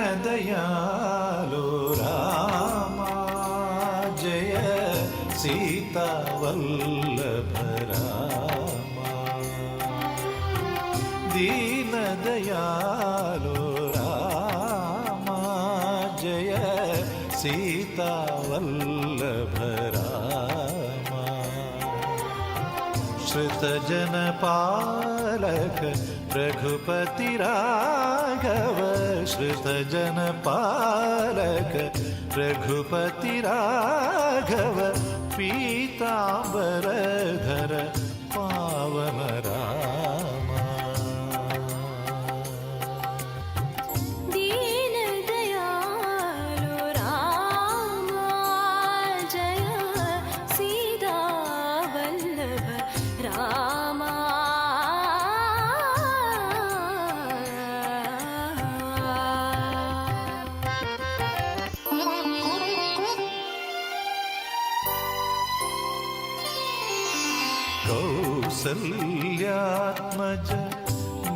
ദീനദയാലോ രാമ ജയ സീതാവല്ലഭ രാമ ദീനദയാലോ രാമ ജയ സീതാവല്ലഭ രാമ श्रुतजनपालक रघुपति राघव श्रुतजनपालक रघुपति राघव पीताम्बरधर കൗസല്യാത്മജ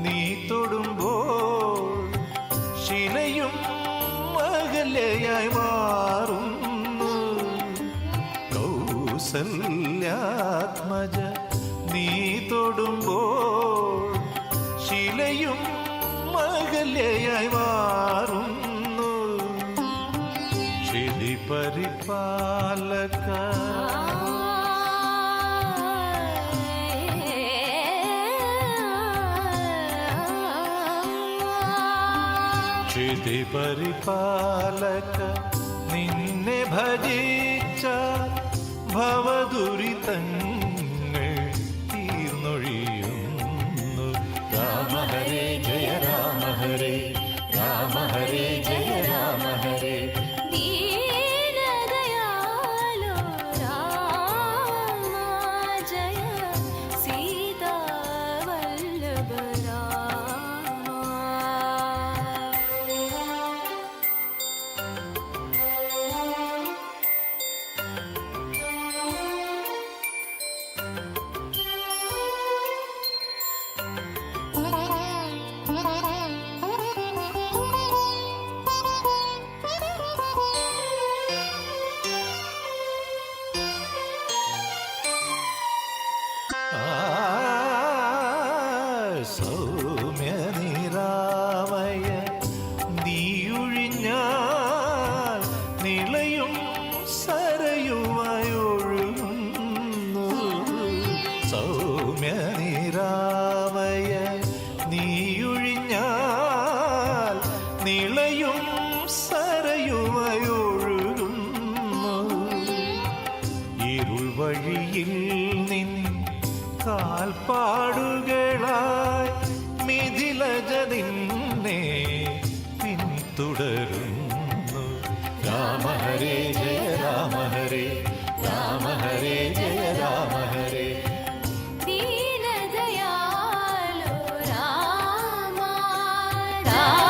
നീ തൊടുമ്പോൾ ശിലയും അകലയായി മാറുന്നു. കൗസല്യാത്മജ നീ തൊടുമ്പോൾ ശിലയും അകലയായി മാറുന്നു. ശിലി പരിപാലക ക്ഷിതി പരിപാലക നിന്നെ ഭജിച്ച ഭവദുരിതങ്ങൾ സൗമ്യ നിരാമയ നീയൊഴിഞ്ഞാൽ നിളയും സരയുമായി ഒഴുകുന്നു സൗമ്യ നിരാമയ നീയൊഴിഞ്ഞാൽ നിളയും സരയുമായി ഒഴുകുന്നു ഇരുൾ വഴിയിൽ നിൻ കാൽപ്പാടുകളായി മിഥിലജ നിന്നെ പിന്തുടരുന്നു. രാമ ഹരേ ജയ രാമ ഹരേ രാമ ഹരേ ജയ രാമ ഹരേ. ദീനദയാലോ രാമ രാമ